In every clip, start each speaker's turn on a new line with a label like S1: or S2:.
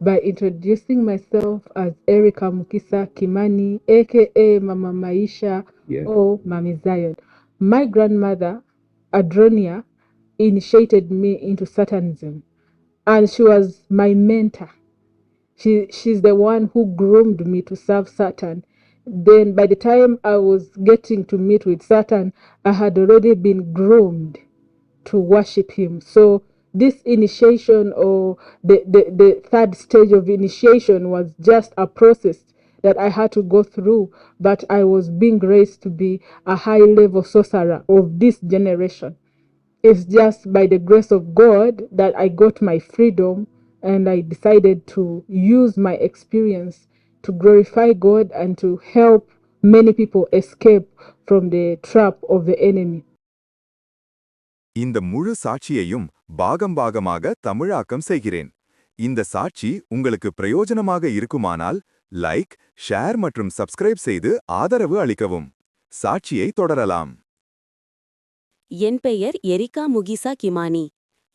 S1: by introducing myself as Erica Mukisa Kimani, aka Mama Maisha or Mami Zion. My grandmother, Adronia, initiated me into Satanism, and she was my mentor. She she's the one who groomed me to serve Satan. Then by the time I was getting to meet with Satan, I had already been groomed to worship him. So this initiation or the, the, the third stage of initiation was just a process that I had to go through, but I was being graced to be a high level sorcerer of this generation. It's just by the grace of God that I got my freedom and I decided to use my experience to glorify God and to help many people escape from the trap of the enemy.
S2: இந்த முழு சாட்சியையும் பாகம் பாகமாக தமிழாக்கம் செய்கிறேன். இந்த சாட்சி உங்களுக்கு பிரயோஜனமாக இருக்குமானால் லைக் ஷேர் மற்றும் சப்ஸ்கிரைப் செய்து ஆதரவு அளிக்கவும். சாட்சியை தொடரலாம்.
S3: என் பெயர் எரிகா முகிசா கிமானி.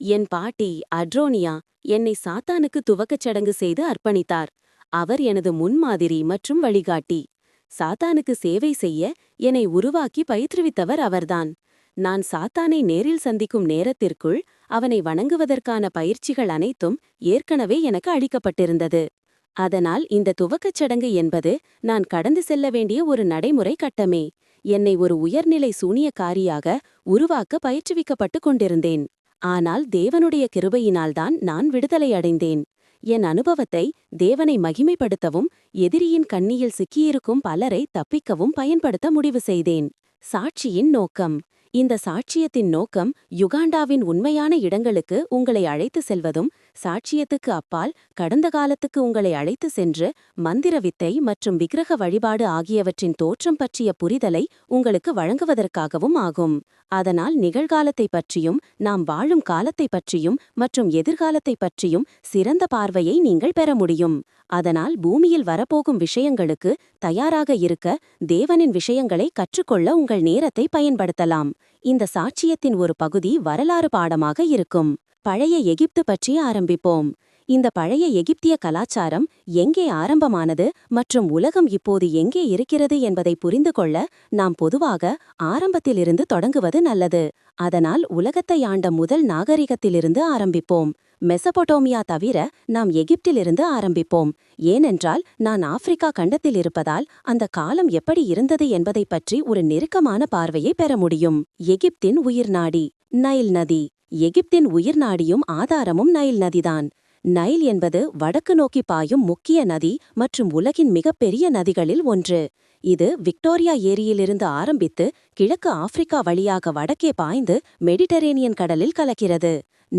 S3: என் பாட்டி அட்ரோனியா என்னை சாத்தானுக்கு துவக்கச் சடங்கு செய்து அர்ப்பணித்தார். அவர் எனது முன்மாதிரி மற்றும் வழிகாட்டி. சாத்தானுக்கு சேவை செய்ய என்னை உருவாக்கி பயிற்றுவித்தவர் அவர்தான். நான் சாத்தானை நேரில் சந்திக்கும் நேரத்திற்குள் அவனை வணங்குவதற்கான பயிற்சிகள் அனைத்தும் ஏற்கனவே எனக்கு அளிக்கப்பட்டிருந்தது. அதனால் இந்த துவக்கச் சடங்கு என்பது நான் கடந்து செல்ல வேண்டிய ஒரு நடைமுறை கட்டமே. என்னை ஒரு உயர்நிலை சூனியக்காரியாக உருவாக்க பயிற்றுவிக்கப்பட்டு கொண்டிருந்தேன். ஆனால் தேவனுடைய கிருபையினால்தான் நான் விடுதலை அடைந்தேன். என் அனுபவத்தை தேவனை மகிமைப்படுத்தவும் எதிரியின் கண்ணியில் சிக்கியிருக்கும் பலரை தப்பிக்கவும் பயன்படுத்த முடிவு செய்தேன். சாட்சியின் நோக்கம். இந்த சாட்சியத்தின் நோக்கம் யுகாண்டாவின் உண்மையான இடங்களுக்கு உங்களை அழைத்து செல்வதும் சாட்சியத்துக்கு அப்பால் கடந்த காலத்துக்கு உங்களை அழைத்து சென்று மந்திர வித்தை மற்றும் விக்கிரக வழிபாடு ஆகியவற்றின் தோற்றம் பற்றிய புரிதலை உங்களுக்கு வழங்குவதற்காகவும் ஆகும். அதனால் நிகழ்காலத்தை பற்றியும் நாம் வாழும் காலத்தை பற்றியும் மற்றும் எதிர்காலத்தை பற்றியும் சிறந்த பார்வையை நீங்கள் பெற முடியும். அதனால் பூமியில் வரப்போகும் விஷயங்களுக்கு தயாராக இருக்க தேவனின் விஷயங்களை கற்றுக்கொள்ள உங்கள் நேரத்தை பயன்படுத்தலாம். இந்த சாட்சியத்தின் ஒரு பகுதி வரலாறு பாடமாக இருக்கும். பழைய எகிப்து பற்றி ஆரம்பிப்போம். இந்த பழைய எகிப்திய கலாச்சாரம் எங்கே ஆரம்பமானது மற்றும் உலகம் இப்போது எங்கே இருக்கிறது என்பதை புரிந்து கொள்ள நாம் பொதுவாக ஆரம்பத்திலிருந்து தொடங்குவது நல்லது. அதனால் உலகத்தை ஆண்ட முதல் நாகரிகத்திலிருந்து ஆரம்பிப்போம். மெசபொட்டோமியா தவிர நாம் எகிப்திலிருந்து ஆரம்பிப்போம். ஏனென்றால் நான் ஆப்பிரிக்கா கண்டத்தில் இருப்பதால் அந்த காலம் எப்படி இருந்தது என்பதைப் பற்றி ஒரு நெருக்கமான பார்வையை பெற முடியும். எகிப்தின் உயிர்நாடி நைல் நதி. எகிப்தின் உயிர் நாடியும் ஆதாரமும் நைல் நதிதான். நைல் என்பது வடக்கு நோக்கி பாயும் முக்கிய நதி மற்றும் உலகின் மிகப்பெரிய நதிகளில் ஒன்று. இது விக்டோரியா ஏரியிலிருந்து ஆரம்பித்து கிழக்கு ஆப்பிரிக்கா வழியாக வடக்கே பாய்ந்து மெடிட்டரேனியன் கடலில் கலக்கிறது.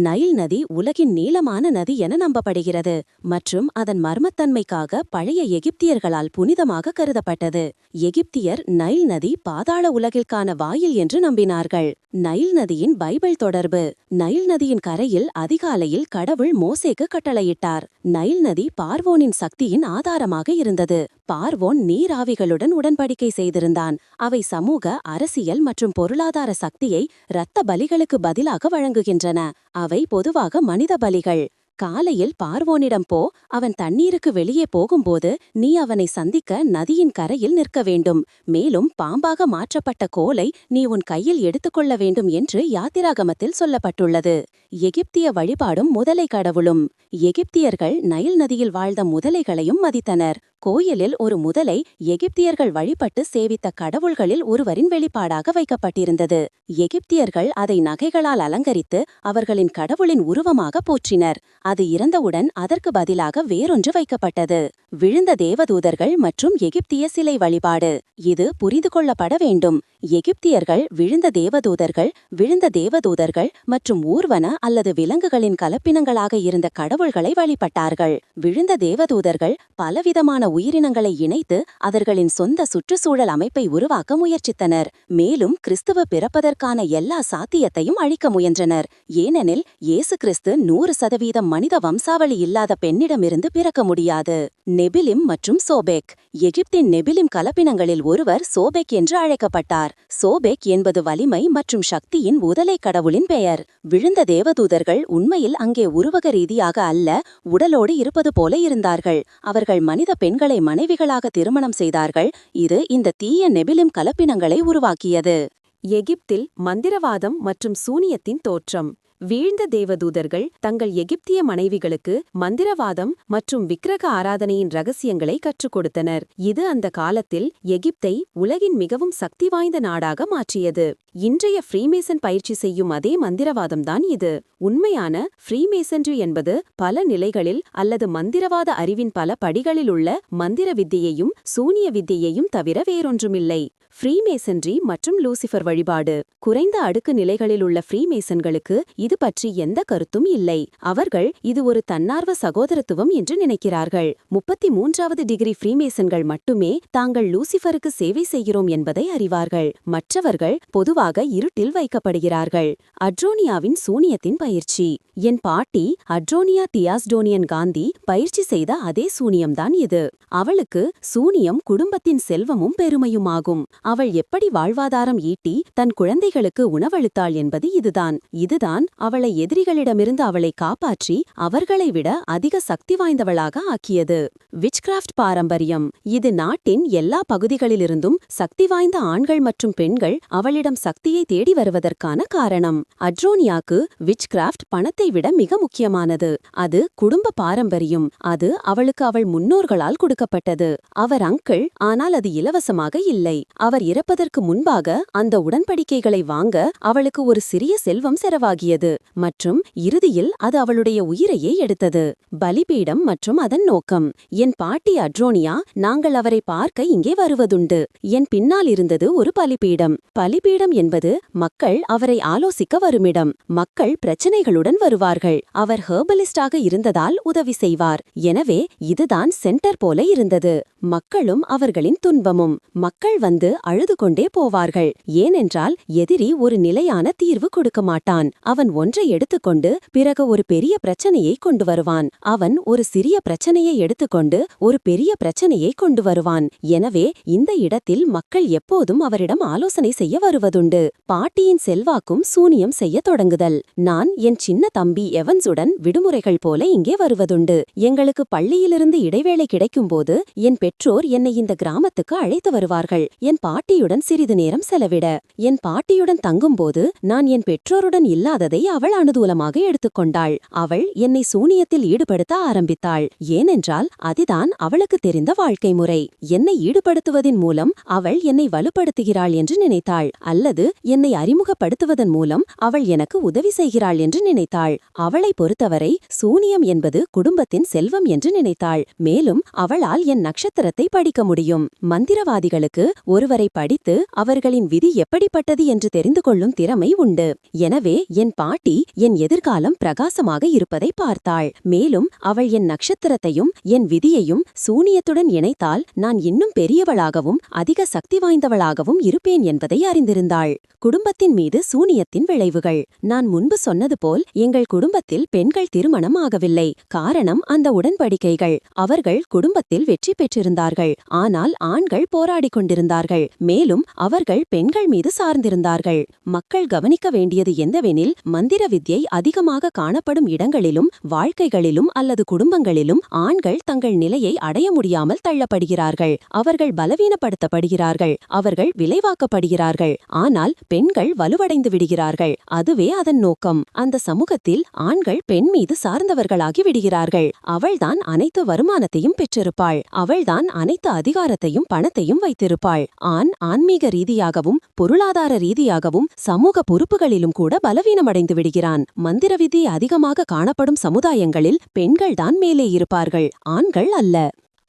S3: நைல் நதி உலகின் நீளமான நதி என நம்பப்படுகிறது மற்றும் அதன் மர்மத்தன்மைக்காக பழைய எகிப்தியர்களால் புனிதமாக கருதப்பட்டது. எகிப்தியர் நைல் நதி பாதாள உலகிற்கான வாயில் என்று நம்பினார்கள். நைல் நதியின் பைபிள் தொடர்பு. நைல் நதியின் கரையில் அதிகாலையில் கடவுள் மோசேக்கு கட்டளையிட்டார். நைல் நதி பார்வோனின் சக்தியின் ஆதாரமாக இருந்தது. பார்வோன் நீராவிகளுடன் உடன்படிக்கை செய்திருந்தான். அவை சமூக அரசியல் மற்றும் பொருளாதார சக்தியை இரத்த பலிகளுக்கு பதிலாக வழங்குகின்றன. அவை பொதுவாக மனித பலிகள். காலையில் பார்வோனிடம் போ அவன் தண்ணீருக்கு வெளியே போகும்போது நீ அவனை சந்திக்க நதியின் கரையில் நிற்க வேண்டும். மேலும் பாம்பாக மாற்றப்பட்ட கோலை நீ உன் கையில் எடுத்துக்கொள்ள வேண்டும் என்று யாத்திராகமத்தில் சொல்லப்பட்டுள்ளது. எகிப்திய வழிபாடும் முதலை கடவுளும். எகிப்தியர்கள் நைல் நதியில் வாழ்ந்த முதலைகளையும் மதித்தனர். கோயிலில் ஒரு முதலை எகிப்தியர்கள் வழிபட்டு சேவித்த கடவுள்களில் ஒருவரின் வெளிப்பாடாக வைக்கப்பட்டிருந்தது. எகிப்தியர்கள் அதை நகைகளால் அலங்கரித்து அவர்களின் கடவுளின் உருவமாக போற்றினர். அது இறந்தவுடன் அதற்கு பதிலாக வேறொன்று வைக்கப்பட்டது. விழுந்த தேவதூதர்கள் மற்றும் எகிப்திய சிலை வழிபாடு. இது புரிந்து கொள்ளப்பட வேண்டும். எகிப்தியர்கள் விழுந்த தேவதூதர்கள் விழுந்த தேவதூதர்கள் மற்றும் ஊர்வன அல்லது விலங்குகளின் கலப்பினங்களாக இருந்த கடவுள்களை வழிபட்டார்கள். விழுந்த தேவதூதர்கள் பலவிதமான உயிரினங்களை இணைத்து அவர்களின் சொந்த சுற்றுச்சூழல் அமைப்பை உருவாக்க முயற்சித்தனர். மேலும் கிறிஸ்துவ பிறப்பதற்கான எல்லா சாத்தியத்தையும் அழிக்க முயன்றனர். ஏனெனில் இயேசு கிறிஸ்து நூறு சதவீதம் மனித வம்சாவளி இல்லாத பெண்ணிடமிருந்து பிறக்க முடியாது. நெபிலிம் மற்றும் சோபேக். எகிப்தின் நெபிலிம் கலப்பினங்களில் ஒருவர் சோபேக் என்று அழைக்கப்பட்டார். சோபேக் என்பது வலிமை மற்றும் சக்தியின் உதலை கடவுளின் பெயர். விழுந்த தேவதூதர்கள் உண்மையில் அங்கே உருவக ரீதியாக அல்ல உடலோடு இருப்பது போல இருந்தார்கள். அவர்கள் மனித பெண்களை மனைவிகளாக திருமணம் செய்தார்கள். இது இந்த தீய நெபிலிம் கலப்பினங்களை உருவாக்கியது. எகிப்தில் மந்திரவாதம் மற்றும் சூனியத்தின் தோற்றம். வீழ்ந்த தேவதூதர்கள் தங்கள் எகிப்திய மனைவிகளுக்கு மந்திரவாதம் மற்றும் விக்கிரக ஆராதனையின் ரகசியங்களை கற்றுக் கொடுத்தனர் இது அந்த காலத்தில் எகிப்தை உலகின் மிகவும் சக்தி வாய்ந்த நாடாக மாற்றியது. இன்றைய ஃப்ரீமேசன் பயிற்சி செய்யும் அதே மந்திரவாதம்தான் இது. உண்மையான ஃப்ரீமேசன்ரி என்பது பல நிலைகளில் அல்லது மந்திரவாத அறிவின் பல படிகளில் உள்ள மந்திர வித்தியையும் சூனிய வித்தியையும் தவிர வேறொன்றுமில்லை. ஃப்ரீமேசன்றி மற்றும் லூசிஃபர் வழிபாடு. குறைந்த அடுக்கு நிலைகளில் உள்ள ஃப்ரீமேசன்களுக்கு இது பற்றி எந்த கருத்தும் இல்லை. அவர்கள் இது ஒரு தன்னார்வ சகோதரத்துவம் என்று நினைக்கிறார்கள். முப்பத்தி மூன்றாவது டிகிரி ஃப்ரீமேசன்கள் மட்டுமே தாங்கள் லூசிஃபருக்கு சேவை செய்கிறோம் என்பதை அறிவார்கள். மற்றவர்கள் பொதுவாக இருட்டில் வைக்கப்படுகிறார்கள். அட்ரோனியாவின் சூனியத்தின் பயிற்சி. என் பாட்டி அட்ரோனியா தியாஸ்டோனியன் காந்தி பயிற்சி செய்த அதே சூனியம்தான் இது. அவளுக்கு சூனியம் குடும்பத்தின் செல்வமும் பெருமையுமாகும். அவள் எப்படி வாழ்வாதாரம் ஈட்டி தன் குழந்தைகளுக்கு உணவளித்தாள் என்பது இதுதான். இதுதான் அவளை எதிரிகளிடமிருந்து அவளை காப்பாற்றி அவர்களை விட அதிக சக்தி வாய்ந்தவளாக ஆக்கியது. விச்கிராஃப்ட் பாரம்பரியம். இது நாட்டின் எல்லா பகுதிகளிலிருந்தும் சக்தி வாய்ந்த ஆண்கள் மற்றும் பெண்கள் அவளிடம் சக்தியை தேடி வருவதற்கான காரணம். அட்ரோனியாக்கு விச்கிராஃப்ட் பணத்தை விட மிக முக்கியமானது. அது குடும்ப பாரம்பரியம். அது அவளுக்கு அவள் முன்னோர்களால் கொடுக்கப்பட்டது. அவர் அங்கிள் ஆனால் அது இலவசமாக இல்லை. அவர் இறப்பதற்கு முன்பாக அந்த உடன்படிக்கைகளை வாங்க அவளுக்கு ஒரு சிறிய செல்வம் செலவாகியது. மற்றும் இறுதியில் அது அவளுடைய உயிரையே எடுத்தது. பலிபீடம் மற்றும் அதன் நோக்கம் என் பாட்டி அட்ரோனியா நாங்கள் அவரை பார்க்க இங்கே வருவதுண்டு. என் பின்னால் இருந்தது ஒரு பலிபீடம். பலிபீடம் என்பது மக்கள் அவரை ஆலோசிக்க வருமிடம். மக்கள் பிரச்சனைகளுடன் வருவார்கள். அவர் ஹெர்பலிஸ்டாக இருந்ததால் உதவி செய்வார். எனவே இதுதான் சென்டர் போல இருந்தது. மக்களும் அவர்களின் துன்பமும். மக்கள் வந்து அழுது கொண்டே போவார்கள். ஏனென்றால் எதிரி ஒரு நிலையான தீர்வு கொடுக்க மாட்டான். அவன் ஒன்றை எடுத்துக்கொண்டு பிறகு ஒரு பெரிய பிரச்சனையை கொண்டு வருவான். அவன் ஒரு சிறிய பிரச்சனையை எடுத்துக்கொண்டு ஒரு பெரிய பிரச்சனையை கொண்டு வருவான். எனவே இந்த இடத்தில் மக்கள் எப்போதும் அவரிடம் ஆலோசனை செய்ய வருவதுண்டு. பாட்டியின் செல்வாக்கும் சூனியம் செய்ய தொடங்குதல். நான் என் சின்ன தம்பி எவன்ஸுடன் விடுமுறைகள் போல இங்கே வருவதுண்டு. எங்களுக்கு பள்ளியிலிருந்து இடைவேளை கிடைக்கும்போது என் பெற்றோர் என்னை இந்த கிராமத்துக்கு அழைத்து வருவார்கள். என் பாட்டியுடன் சிறிது நேரம் செலவிட. என் பாட்டியுடன் தங்கும்போது நான் என் பெற்றோருடன் இல்லாததை அவள் அனுதூலமாக எடுத்துக்கொண்டாள். அவள் என்னை சூனியத்தில் ஈடுபடுத்த ஆரம்பித்தாள். ஏனென்றால் அதுதான் அவளுக்கு தெரிந்த வாழ்க்கை முறை. என்னை ஈடுபடுத்துவதன் மூலம் அவள் என்னை வலுப்படுத்துகிறாள் என்று நினைத்தாள். அல்லது என்னை அறிமுகப்படுத்துவதன் மூலம் அவள் எனக்கு உதவி செய்கிறாள் என்று நினைத்தாள். அவளை பொறுத்தவரை சூனியம் என்பது குடும்பத்தின் செல்வம் என்று நினைத்தாள். மேலும் அவளால் என் நட்சத்திரத்தை படிக்க முடியும். மந்திரவாதிகளுக்கு ஒருவரை படித்து அவர்களின் விதி எப்படிப்பட்டது என்று தெரிந்து கொள்ளும் திறமை உண்டு. எனவே என் பாட்டி என் எதிர்காலம் பிரகாசமாக இருப்பதை பார்த்தாள். மேலும் அவள் என் நட்சத்திரத்தையும் என் விதியையும் சூனியத்துடன் இணைத்தால் நான் இன்னும் பெரியவளாகவும் அதிக சக்தி வாய்ந்தவளாகவும் இருப்பேன் என்பதை அறிந்திருந்தாள். குடும்பத்தின் மீது சூனியத்தின் விளைவுகள். நான் முன்பு சொன்னது போல் எங்கள் குடும்பத்தில் பெண்கள் திருமணம் ஆகவில்லை. காரணம் அந்த உடன்படிக்கைகள். அவர்கள் குடும்பத்தில் வெற்றி பெற்றிருந்தார்கள். ஆனால் ஆண்கள் போராடிக் கொண்டிருந்தார்கள். மேலும் அவர்கள் பெண்கள் மீது சார்ந்திருந்தார்கள். மக்கள் கவனிக்க வேண்டியது எந்தவெனில் மந்திர வித்யை அதிகமாக காணப்படும் இடங்களிலும் வாழ்க்கைகளிலும் அல்லது குடும்பங்களிலும் ஆண்கள் தங்கள் நிலையை அடைய முடியாமல் தள்ளப்படுகிறார்கள். அவர்கள் பலவீனப்படுத்தப்படுகிறார்கள். அவர்கள் விளைவாக்கப்படுகிறார்கள். ஆனால் பெண்கள் வலுவடைந்து விடுகிறார்கள். அதுவே அதன் நோக்கம். அந்த சமூகத்தில் ஆண்கள் பெண் மீது சார்ந்தவர்களாகி விடுகிறார்கள். அவள்தான் அனைத்து வருமானத்தையும் பெற்றிருப்பாள். அவள்தான் அனைத்து அதிகாரத்தையும் பணத்தையும் வைத்திருப்பாள். ஆண் ஆன்மீக ரீதியாகவும் பொருளாதார ரீதியாகவும் சமூக பொறுப்புகளிலும் கூட பலவீனமடைந்து விடுகிறான். மந்திர விதி அதிகமாக காணப்படும் சமுதாயங்களில் பெண்கள்தான் மேலே இருப்பார்கள். ஆண்கள் அல்ல.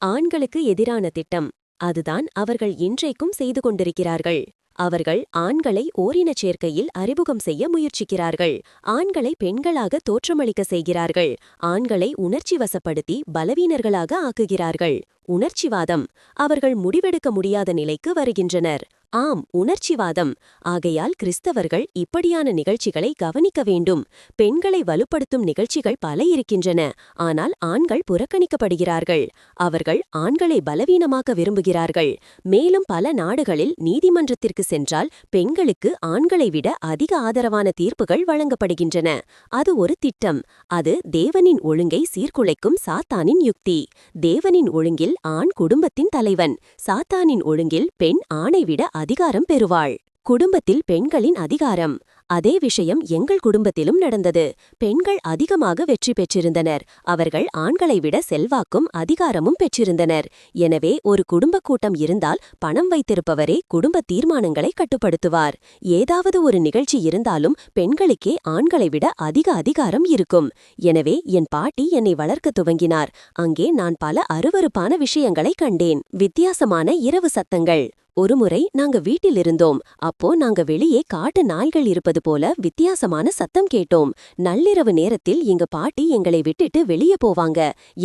S3: ஆண்களுக்கு எதிரான திட்டம். அதுதான் அவர்கள் இன்றைக்கும் செய்து கொண்டிருக்கிறார்கள். அவர்கள் ஆண்களை ஓரினச் சேர்க்கையில் அறிமுகம் செய்ய முயற்சிக்கிறார்கள். ஆண்களை பெண்களாக தோற்றமளிக்க செய்கிறார்கள். ஆண்களை உணர்ச்சி வசப்படுத்தி பலவீனர்களாக ஆக்குகிறார்கள். உணர்ச்சிவாதம். அவர்கள் முடிவெடுக்க முடியாத நிலைக்கு வருகின்றனர்.
S4: ஆம் உணர்ச்சிவாதம். ஆகையால் கிறிஸ்தவர்கள் இப்படியான நிகழ்ச்சிகளை கவனிக்க வேண்டும். பெண்களை வலுப்படுத்தும் நிகழ்ச்சிகள் பல இருக்கின்றன. ஆனால் ஆண்கள் புறக்கணிக்கப்படுகிறார்கள். அவர்கள் ஆண்களை பலவீனமாக்க விரும்புகிறார்கள். மேலும் பல நாடுகளில் நீதிமன்றத்திற்கு சென்றால் பெண்களுக்கு ஆண்களை விட அதிக ஆதரவான தீர்ப்புகள் வழங்கப்படுகின்றன. அது ஒரு திட்டம். அது தேவனின் ஒழுங்கை சீர்குலைக்கும் சாத்தானின் யுக்தி. தேவனின் ஒழுங்கில் ஆண் குடும்பத்தின் தலைவன். சாத்தானின் ஒழுங்கில் பெண் ஆணை விட அதிகாரம் பெறுவாள். குடும்பத்தில் பெண்களின் அதிகாரம். அதே விஷயம் எங்கள் குடும்பத்திலும் நடந்தது. பெண்கள் அதிகமாக வெற்றி பெற்றிருந்தனர். அவர்கள் ஆண்களை விட செல்வாக்கும் அதிகாரமும் பெற்றிருந்தனர். எனவே ஒரு குடும்ப கூட்டம் இருந்தால் பணம் வைத்திருப்பவரே குடும்ப தீர்மானங்களை கட்டுப்படுத்துவார். ஏதாவது ஒரு நிகழ்ச்சி இருந்தாலும் பெண்களுக்கே ஆண்களை விட அதிக அதிகாரம் இருக்கும். எனவே என் பாட்டி என்னை வளர்க்க துவங்கினார். அங்கே நான் பல அருவருப்பான விஷயங்களை கண்டேன். வித்தியாசமான இரவு சத்தங்கள். ஒருமுறை நாங்க வீட்டில் இருந்தோம் அப்போ நாங்க வெளியே காட்டு நாய்கள் இருப்பது போல வித்தியாசமான சத்தம் கேட்டோம். நள்ளிரவு நேரத்தில் எங்க பாட்டி எங்களை விட்டுட்டு வெளியே போவாங்க.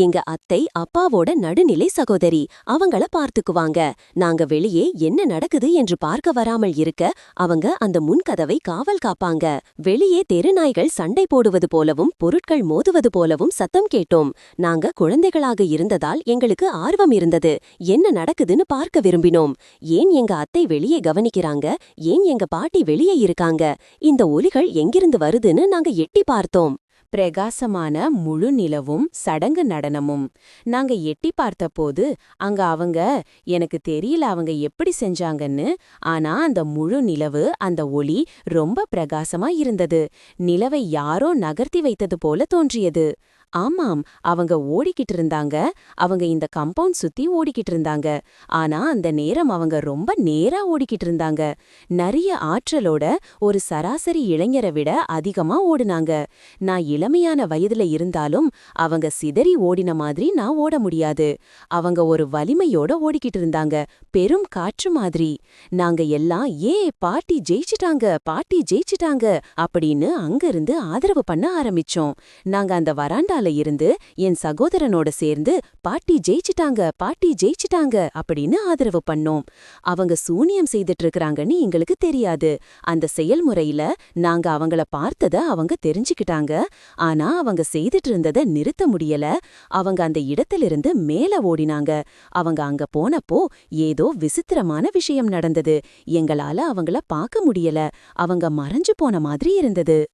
S4: எங்க அத்தை அப்பாவோட நடுநிலை சகோதரி அவங்கள பார்த்துக்குவாங்க. நாங்க வெளியே என்ன நடக்குது என்று பார்க்க வராமல் இருக்க அவங்க அந்த முன்கதவை காவல் காப்பாங்க. வெளியே தெருநாய்கள் சண்டை போடுவது போலவும் பொருட்கள் மோதுவது போலவும் சத்தம் கேட்டோம். நாங்க குழந்தைகளாக இருந்ததால் எங்களுக்கு ஆர்வம் இருந்தது. என்ன நடக்குதுன்னு பார்க்க விரும்பினோம். ஏன் ஏன் எங்க அத்தை வெளியே கவனிக்கிறாங்க? ஏன் எங்க பாட்டி வெளியே இருக்காங்க? இந்த ஒலிகள் எங்கிருந்து வருதுன்னு நாங்க எட்டி பார்த்தோம்.
S3: பிரகாசமான முழு நிலவும் சடங்கு நடனமும். நாங்க எட்டி பார்த்தபோது அங்க அவங்க எனக்கு தெரியல அவங்க எப்படி செஞ்சாங்கன்னு ஆனா அந்த முழு நிலவு அந்த ஒளி ரொம்ப பிரகாசமா இருந்தது. நிலவை யாரோ நகர்த்தி வைத்தது போல தோன்றியது. ஆமாம் அவங்க ஓடிக்கிட்டு இருந்தாங்க அவங்க இந்த கம்பவுண்ட் சுத்தி ஓடிக்கிட்டு இருந்தாங்க ஆனா அந்த நேரம் அவங்க ரொம்ப நேரா ஓடிக்கிட்டு இருந்தாங்க நிறைய ஆற்றலோட ஒரு சராசரி இளைஞரை விட அதிகமா ஓடுனாங்க. நான் இளமையான வயதுல இருந்தாலும் அவங்க சிதறி ஓடின மாதிரி நான் ஓட முடியாது. அவங்க ஒரு வலிமையோட ஓடிக்கிட்டு இருந்தாங்க பெரும் காற்று மாதிரி. நாங்க எல்லாம் ஏ பாட்டி ஜெயிச்சிட்டாங்க பாட்டி ஜெயிச்சிட்டாங்க அப்படின்னு அங்கிருந்து ஆதரவு பண்ண ஆரம்பிச்சோம். நாங்க அந்த வராண்டால இருந்து என் சகோதரனோட சேர்ந்து பாட்டி ஜெயிச்சிட்டாங்க பாட்டி ஜெயிச்சிட்டாங்க அப்படின்னு ஆதரவு பண்ணோம். அவங்க சூனியம் செய்துட்டு இருக்கறாங்கன்னு எங்களுக்கு தெரியாது. அந்த செயல்முறையில நாங்க அவங்கள பார்த்தத அவங்க தெரிஞ்சுக்கிட்டாங்க. ஆனா அவங்க செய்துட்டு இருந்தத நிறுத்த முடியல. அவங்க அந்த இடத்திலிருந்து மேல ஓடினாங்க. அவங்க அங்க போனப்போ ஏதோ விசித்திரமான விஷயம் நடந்தது. எங்களால அவங்கள பார்க்க முடியல. அவங்க மறைஞ்சு போன மாதிரி இருந்தது.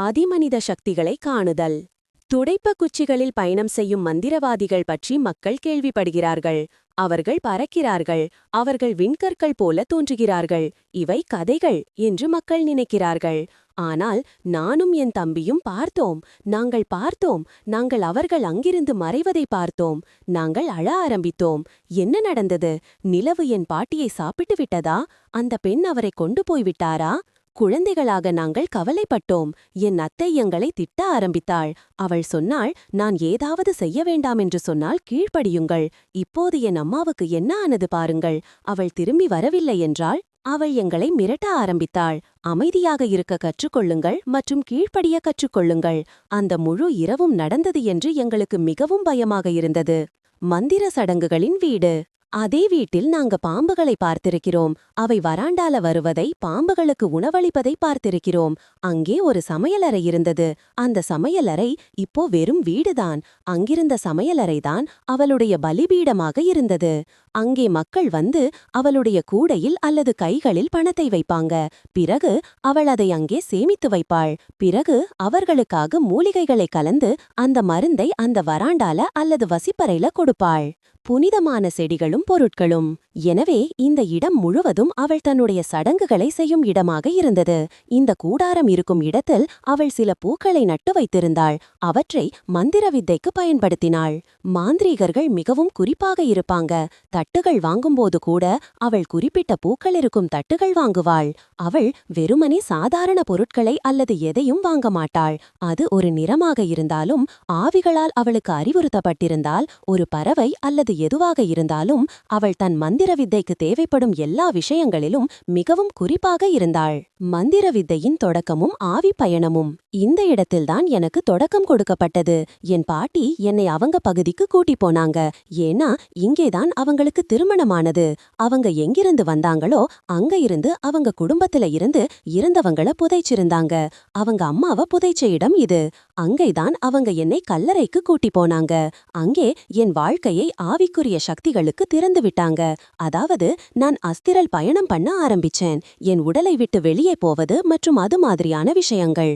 S3: அதிமனித சக்திகளை காணுதல். துடைப்ப குச்சிகளில் பயணம் செய்யும் மந்திரவாதிகள் பற்றி மக்கள் கேள்விப்படுகிறார்கள். அவர்கள் பறக்கிறார்கள். அவர்கள் விண்கற்கள் போல தோன்றுகிறார்கள். இவை கதைகள் என்று மக்கள் நினைக்கிறார்கள். ஆனால் நானும் என் தம்பியும் பார்த்தோம். நாங்கள் பார்த்தோம். நாங்கள் அவர்கள் அங்கிருந்து மறைவதை பார்த்தோம். நாங்கள் அழ ஆரம்பித்தோம். என்ன நடந்தது? நிலவு என் பாட்டியை சாப்பிட்டு விட்டதா அந்த பெண் அவரை கொண்டு போய்விட்டாரா? குழந்தைகளாக நாங்கள் கவலைப்பட்டோம். என் அத்தை எங்களை திட்ட ஆரம்பித்தாள். அவள் சொன்னாள் நான் ஏதாவது செய்ய வேண்டாம் என்று சொன்னால் கீழ்ப்படியுங்கள். இப்போது என் அம்மாவுக்கு என்ன ஆனது பாருங்கள். அவள் திரும்பி வரவில்லை என்றால் அவள் எங்களை மிரட்ட ஆரம்பித்தாள். அமைதியாக இருக்க கற்றுக்கொள்ளுங்கள் மற்றும் கீழ்ப்படிய கற்றுக்கொள்ளுங்கள். அந்த முழு இரவும் நடந்தது என்று எங்களுக்கு மிகவும் பயமாக இருந்தது. மந்திர சடங்குகளின் வீடு. அதே வீட்டில் நாங்க பாம்புகளை பார்த்திருக்கிறோம். அவை வராண்டால வருவதை பாம்புகளுக்கு உணவளிப்பதை பார்த்திருக்கிறோம். அங்கே ஒரு சமையலறை இருந்தது. அந்த சமையலறை இப்போ வெறும் வீடுதான். அங்கிருந்த சமையலறைதான் அவளுடைய பலிபீடமாக இருந்தது. அங்கே மக்கள் வந்து அவளுடைய கூடையில் அல்லது கைகளில் பணத்தை வைப்பாங்க. பிறகு அவள் அதை அங்கே சேமித்து வைப்பாள். பிறகு அவர்களுக்காக மூலிகைகளை கலந்து அந்த மருந்தை அந்த வராண்டால அல்லது வசிப்பறையில கொடுப்பாள். புனிதமான செடிகளும் பொருட்களும். எனவே இந்த இடம் முழுவதும் அவள் தன்னுடைய சடங்குகளை செய்யும் இடமாக இருந்தது. இந்த கூடாரம் இருக்கும் இடத்தில் அவள் சில பூக்களை நட்டு வைத்திருந்தாள். அவற்றை மந்திர வித்தைக்கு பயன்படுத்தினாள். மாந்திரீகர்கள் மிகவும் குறிப்பாக இருப்பாங்க. தட்டுகள் வாங்கும்போது கூட அவள் குறிப்பிட்ட பூக்கள் இருக்கும் தட்டுகள் வாங்குவாள். அவள் வெறுமனே சாதாரண பொருட்களை அல்லது எதையும் வாங்க மாட்டாள். அது ஒரு நிறமாக இருந்தாலும் ஆவிகளால் அவளுக்கு அறிவுறுத்தப்பட்டிருந்தால் ஒரு பறவை அல்லது
S4: எதுவாக இருந்தாலும் அவள் தன் மந்திர வித்தைக்கு தேவைப்படும் எல்லா விஷயங்களிலும் மிகவும் குறிப்பாக இருந்தாள். மந்திர வித்தையின் தொடக்கமும் ஆவி பயணமும். இந்த இடத்தில்தான் எனக்கு தொடக்கம் கொடுக்கப்பட்டது. என் பாட்டி என்னை அவங்க பகுதிக்கு கூட்டி போனாங்க. ஏன்னா இங்கேதான் அவங்களுக்கு திருமணமானது. அவங்க எங்கிருந்து வந்தாங்களோ அங்க இருந்து அவங்க குடும்பத்துல இருந்து இறந்தவங்கள புதைச்சிருந்தாங்க. அவங்க அம்மாவ புதைச்ச இடம் இது. அங்கேதான் அவங்க என்னை கல்லறைக்கு கூட்டி போனாங்க. அங்கே என் வாழ்க்கையை ஆவிக்குரிய சக்திகளுக்கு திறந்து விட்டாங்க. அதாவது நான் அஸ்திரல் பயணம் பண்ண ஆரம்பிச்சேன். என் உடலை விட்டு வெளியே போவது மற்றும் அது மாதிரியான விஷயங்கள்.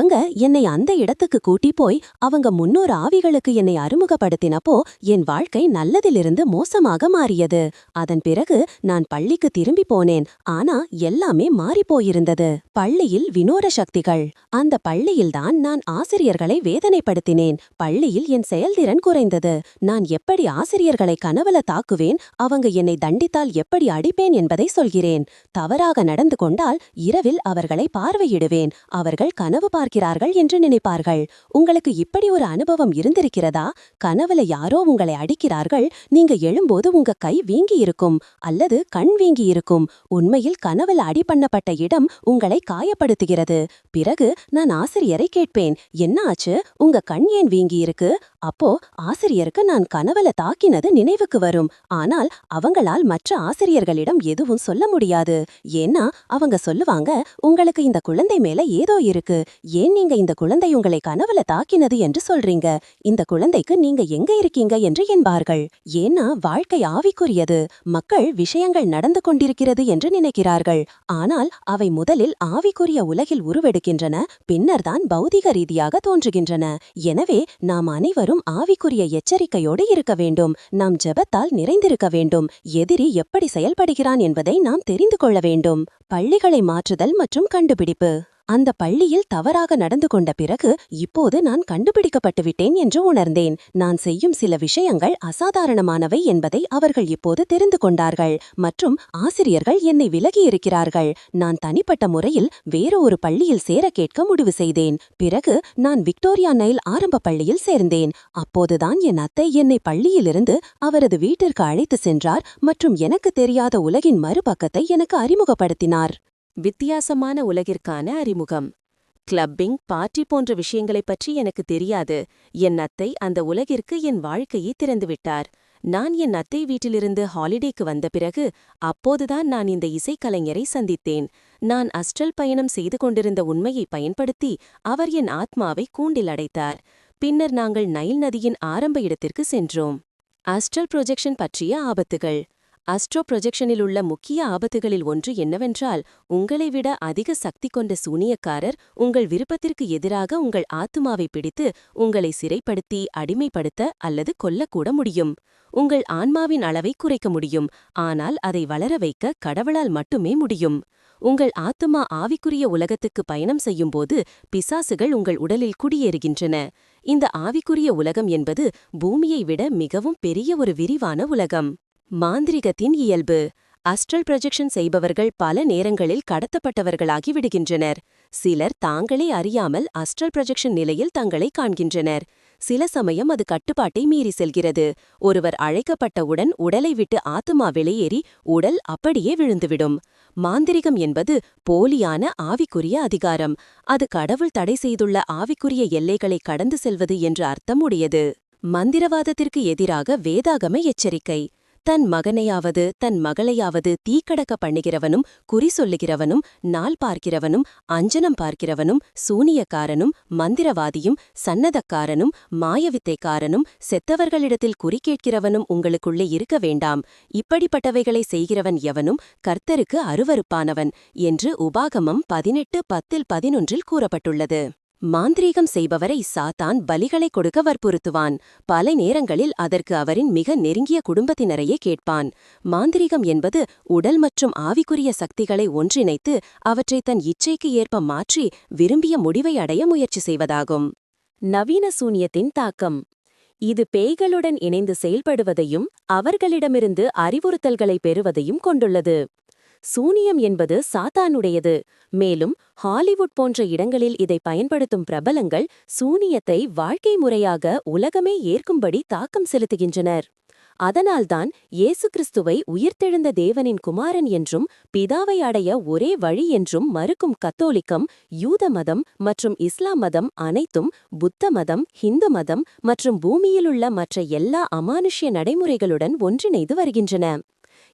S4: அவங்க என்னை அந்த இடத்துக்கு கூட்டி போய் அவங்க முன்னோர் ஆவிகளுக்கு என்னை அறிமுகப்படுத்தினப்போ என் வாழ்க்கை நல்லதிலிருந்து மோசமாக மாறியது. அதன் பிறகு நான் பள்ளிக்கு திரும்பி போனேன். ஆனா எல்லாமே மாறிப் போயிருந்தது. பள்ளியில் வினோத சக்திகள். அந்த பள்ளியில்தான் நான் ஆசிரியர்களை வேதனைப்படுத்தினேன். பள்ளியில் என் செயல்திறன் குறைந்தது. நான் எப்படி ஆசிரியர்களை கனவுல தாக்குவேன்? அவங்க என்னை தண்டித்தால் எப்படி அடிப்பேன் என்பதை சொல்கிறேன். தவறாக நடந்து கொண்டால் இரவில் அவர்களை பார்வையிடுவேன். அவர்கள் கனவு பார்க்கிறார்கள் என்று நினைப்பார்கள். உங்களுக்கு இப்படி ஒரு அனுபவம் இருந்திருக்கிறதா? கனவுல யாரோ உங்களை அடிக்கிறார்கள். நீங்க எழும்போது உங்க கை வீங்கி இருக்கும் அல்லது கண் வீங்கி இருக்கும் உண்மையில் கனவுல அடி பண்ணப்பட்ட இடம் உங்களை காயப்படுத்துகிறது. பிறகு நான் ஆசிரியரை கேட்பேன் என்ன ஆச்சு? உங்க கண் ஏன் வீங்கி இருக்கு? அப்போ ஆசிரியருக்கு நான் கனவுல தாக்கினது நினைவுக்கு வரும். ஆனால் அவங்களால் மற்ற ஆசிரியர்களிடம் எதுவும் சொல்ல முடியாது. ஏன்னா அவங்க சொல்லுவாங்க உங்களுக்கு இந்த குழந்தை மேல ஏதோ இருக்கு. ஏன் நீங்க இந்த குழந்தை உங்களை கனவுல தாக்கினது என்று சொல்றீங்க? இந்த குழந்தைக்கு நீங்க எங்க இருக்கீங்க? என்று என்பார்கள். ஏன்னா வாழ்க்கை ஆவிக்குரியது. மக்கள் விஷயங்கள் நடந்து கொண்டிருக்கிறது என்று நினைக்கிறார்கள். ஆனால் அவை முதலில் ஆவிக்குரிய உலகில் உருவெடுக்கின்றன பின்னர்தான் பௌதிக ரீதியாக தோன்றுகின்றன. எனவே நாம் அனைவரும் ஆவிக்குரிய எச்சரிக்கையோடு இருக்க வேண்டும். நாம் ஜெபத்தால் நிறைந்திருக்க வேண்டும். எதிரி எப்படி செயல்படுகிறான் என்பதை நாம் தெரிந்து கொள்ள வேண்டும். பள்ளிகளை மாற்றுதல் மற்றும் கண்டுபிடிப்பு. அந்த பள்ளியில் தவறாக நடந்து கொண்ட பிறகு இப்போது நான் கண்டுபிடிக்கப்பட்டு விட்டேன் என்று உணர்ந்தேன். நான் செய்யும் சில விஷயங்கள் அசாதாரணமானவை என்பதை அவர்கள் இப்போது தெரிந்து கொண்டார்கள். மற்றும் ஆசிரியர்கள் என்னை விலகியிருக்கிறார்கள் நான் தனிப்பட்ட முறையில் வேறு ஒரு பள்ளியில் சேர கேட்க முடிவு செய்தேன். பிறகு நான் விக்டோரியா நைல் ஆரம்ப பள்ளியில் சேர்ந்தேன். அப்போதுதான் என் அத்தை என்னை பள்ளியிலிருந்து அவரது வீட்டிற்கு அழைத்து சென்றார் மற்றும் எனக்கு தெரியாத உலகின் மறுபக்கத்தை எனக்கு அறிமுகப்படுத்தினார்.
S3: வித்தியாசமான உலகிற்கான அறிமுகம். கிளப்பிங் பார்ட்டி போன்ற விஷயங்களைப் பற்றி எனக்கு தெரியாது. என் அத்தை அந்த உலகிற்கு என் வாழ்க்கையை திறந்துவிட்டார். நான் என் அத்தை வீட்டிலிருந்து ஹாலிடேக்கு வந்த பிறகு அப்போதுதான் நான் இந்த இசைக்கலைஞரை சந்தித்தேன். நான் அஸ்ட்ரல் பயணம் செய்து கொண்டிருந்த உண்மையை பயன்படுத்தி அவர் என் ஆத்மாவை கூண்டில் அடைத்தார். பின்னர் நாங்கள் நைல் நதியின் ஆரம்ப இடத்திற்கு சென்றோம். அஸ்ட்ரல் ப்ரொஜெக்ஷன் பற்றிய ஆபத்துகள். அஸ்ட்ரோ ப்ரொஜெக்ஷனில் உள்ள முக்கிய ஆபத்துகளில் ஒன்று என்னவென்றால் உங்களை விட அதிக சக்தி கொண்ட சூனியக்காரர் உங்கள் விருப்பத்திற்கு எதிராக உங்கள் ஆத்துமாவை பிடித்து உங்களை சிறைப்படுத்தி அடிமைப்படுத்த அல்லது கொல்லக்கூட முடியும். உங்கள் ஆன்மாவின் அளவை குறைக்க முடியும் ஆனால் அதை வளர வைக்க கடவுளால் மட்டுமே முடியும். உங்கள் ஆத்துமா ஆவிக்குரிய உலகத்துக்கு பயணம் செய்யும்போது பிசாசுகள் உங்கள் உடலில் குடியேறுகின்றன. இந்த ஆவிக்குரிய உலகம் என்பது பூமியை விட மிகவும் பெரிய ஒரு விரிவான உலகம். மாந்திரிகத்தின் இயல்பு. அஸ்ட்ரல் ப்ரொஜெக்ஷன் செய்பவர்கள் பல நேரங்களில் கடத்தப்பட்டவர்களாகி விடுகின்றனர். சிலர் தாங்களே அறியாமல் அஸ்ட்ரல் ப்ரொஜெக்ஷன் நிலையில் தங்களை காண்கின்றனர். சில சமயம் அது கட்டுப்பாட்டை மீறி செல்கிறது. ஒருவர் அழைக்கப்பட்டவுடன் உடலை விட்டு ஆத்துமா வெளியேறி உடல் அப்படியே விழுந்துவிடும். மாந்திரிகம் என்பது போலியான ஆவிக்குரிய அதிகாரம். அது கடவுள் தடை செய்துள்ள ஆவிக்குரிய எல்லைகளை கடந்து செல்வது என்று அர்த்தம் உடையது மந்திரவாதத்திற்கு எதிராக வேதாகம எச்சரிக்கை. தன் மகனையாவது தன் மகளையாவது தீக்கடக்க பண்ணுகிறவனும் குறி சொல்லுகிறவனும் நாள் பார்க்கிறவனும் அஞ்சனம் பார்க்கிறவனும் சூனியக்காரனும் மந்திரவாதியும் சன்னதக்காரனும் மாயவித்தைக்காரனும் செத்தவர்களிடத்தில் குறி கேட்கிறவனும் உங்களுக்குள்ளே இருக்க வேண்டாம். இப்படிப்பட்டவைகளை செய்கிறவன் எவனும் கர்த்தருக்கு அருவருப்பானவன் என்று உபாகமம் பதினெட்டு பத்தில் பதினொன்றில் கூறப்பட்டுள்ளது. மாந்திரீகம் செய்பவரை சாத்தான் பலிகளை கொடுக்க வற்புறுத்துவான். பல நேரங்களில் அதற்கு அவரின் மிக நெருங்கிய குடும்பத்தினரையே கேட்பான். மாந்திரீகம் என்பது உடல் மற்றும் ஆவிக்குரிய சக்திகளை ஒன்றிணைத்து அவற்றை தன் இச்சைக்கு ஏற்ப மாற்றி விரும்பிய முடிவை அடைய முயற்சி செய்வதாகும். நவீன சூனியத்தின் தாக்கம். இது பேய்களுடன் இணைந்து செயல்படுவதையும் அவர்களிடமிருந்து அறிவுறுத்தல்களை பெறுவதையும் கொண்டுள்ளது. சூனியம் என்பது சாத்தானுடையது. மேலும் ஹாலிவுட் போன்ற இடங்களில் இதை பயன்படுத்தும் பிரபலங்கள் சூனியத்தை வாழ்க்கை முறையாக உலகமே ஏற்கும்படி தாக்கம் செலுத்துகின்றனர். அதனால்தான் இயேசு கிறிஸ்துவை உயிர்த்தெழுந்த தேவனின் குமாரன் என்றும் பிதாவை அடைய ஒரே வழி என்றும் மறுக்கும் கத்தோலிக்கம் யூத மதம் மற்றும் இஸ்லாம் மதம் அனைத்தும் புத்த மதம் ஹிந்து மதம் மற்றும் பூமியிலுள்ள மற்ற எல்லா அமானுஷ்ய நடைமுறைகளுடன் ஒன்றிணைந்து வருகின்றன.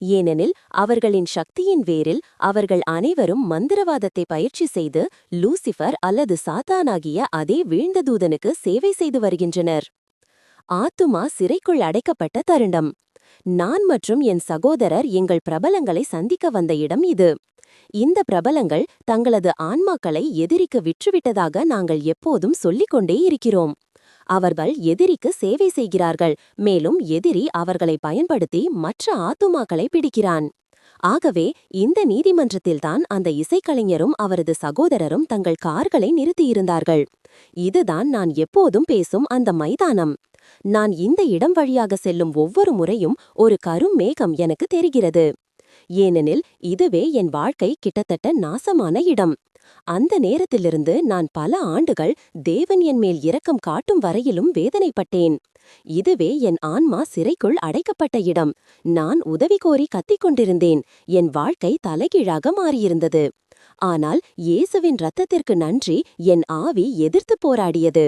S3: ஏனெனில் அவர்களின் சக்தியின் வேரில் அவர்கள் அனைவரும் மந்திரவாதத்தை பயிற்சி செய்து லூசிஃபர் அல்லது சாத்தானாகிய அதே வீழ்ந்த தூதனுக்கு சேவை செய்து வருகின்றனர். ஆத்துமா சிறைக்குள் அடைக்கப்பட்ட தருணம். நான் மற்றும் என் சகோதரர் எங்கள் பிரபலங்களை சந்திக்க வந்த இடம் இது. இந்த பிரபலங்கள் தங்களது ஆன்மாக்களை எதிரிக்கு விற்றுவிட்டதாக நாங்கள் எப்போதும் சொல்லிக் கொண்டே இருக்கிறோம். அவர்கள் எதிரிக்கு சேவை செய்கிறார்கள். மேலும் எதிரி அவர்களை பயன்படுத்தி மற்ற ஆத்துமாக்களை பிடிக்கிறான். ஆகவே இந்த நீதிமன்றத்தில்தான் அந்த இசைக்கலைஞரும் அவரது சகோதரரும் தங்கள் கார்களை நிறுத்தியிருந்தார்கள். இதுதான் நான் எப்போதும் பேசும் அந்த மைதானம். நான் இந்த இடம் வழியாக செல்லும் ஒவ்வொரு முறையும் ஒரு கரும் மேகம் எனக்கு தெரிகிறது. ஏனெனில் இதுவே என் வாழ்க்கை கிட்டத்தட்ட நாசமான இடம். அந்த நேரத்திலிருந்து நான் பல ஆண்டுகள் தேவன் என் மேல் இரக்கம் காட்டும் வரையிலும் வேதனைப்பட்டேன். இதுவே என் ஆன்மா சிறைக்குள் அடைக்கப்பட்ட இடம். நான் உதவி கோரி கத்திக் கொண்டிருந்தேன். என் வாழ்க்கை தலைகீழாக மாறியிருந்தது. ஆனால் இயேசுவின் ரத்தத்திற்கு நன்றி என் ஆவி எதிர்த்து போராடியது.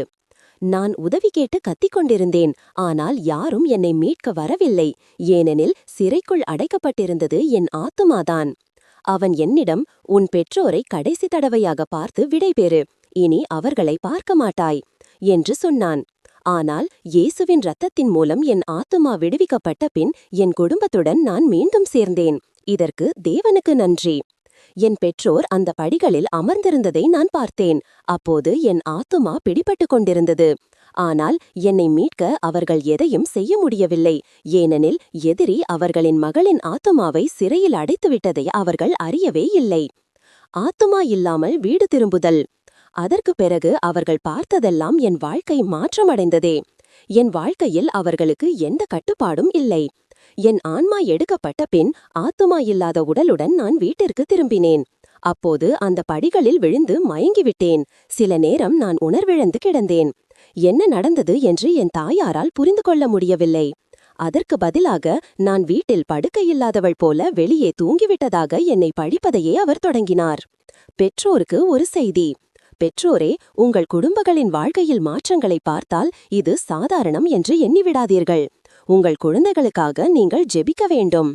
S3: நான் உதவி கேட்டு கத்திக் கொண்டிருந்தேன். ஆனால் யாரும் என்னை மீட்க வரவில்லை. ஏனெனில் சிறைக்குள் அடைக்கப்பட்டிருந்தது என் ஆத்துமாதான். அவன் என்னிடம் உன் பெற்றோரை கடைசி தடவையாக பார்த்து விடைபெறு இனி அவர்களை பார்க்க மாட்டாய் என்று சொன்னான். ஆனால் இயேசுவின் ரத்தத்தின் மூலம் என் ஆத்துமா விடுவிக்கப்பட்ட பின் என் குடும்பத்துடன் நான் மீண்டும் சேர்ந்தேன். இதற்கு தேவனுக்கு நன்றி. என் பெற்றோர் அந்த படிகளில் அமர்ந்திருந்ததை நான் பார்த்தேன். அப்போது என் ஆத்துமா பிடிபட்டுக் கொண்டிருந்தது. ஆனால் என்னை மீட்க அவர்கள் எதையும் செய்ய முடியவில்லை. ஏனெனில் எதிரி அவர்களின் மகளின் ஆத்துமாவை சிறையில் அடைத்துவிட்டதை அவர்கள் அறியவே இல்லை. ஆத்துமா இல்லாமல் வீடு திரும்புதல். அதற்கு பிறகு அவர்கள் பார்த்ததெல்லாம் என் வாழ்க்கை மாற்றமடைந்ததே. என் வாழ்க்கையில் அவர்களுக்கு எந்த கட்டுப்பாடும் இல்லை. என் ஆன்மா எடுக்கப்பட்ட பின் ஆத்துமா இல்லாத உடலுடன் நான் வீட்டிற்கு திரும்பினேன். அப்போது அந்த படிகளில் விழுந்து மயங்கிவிட்டேன். சில நேரம் நான் உணர்விழந்து கிடந்தேன். என்ன நடந்தது என்று என் தாயாரால் புரிந்து கொள்ள முடியவில்லை. அதற்கு பதிலாக நான் வீட்டில் படுக்கையில்லாதவள் போல வெளியே தூங்கிவிட்டதாக என்னை பழிப்பதையே அவர் தொடங்கினார். பெற்றோருக்கு ஒரு செய்தி. பெற்றோரே உங்கள் குடும்பங்களின் வாழ்க்கையில் மாற்றங்களை பார்த்தால் இது சாதாரணம் என்று எண்ணிவிடாதீர்கள். உங்கள் குழந்தைகளுக்காக நீங்கள் ஜெபிக்க வேண்டும்.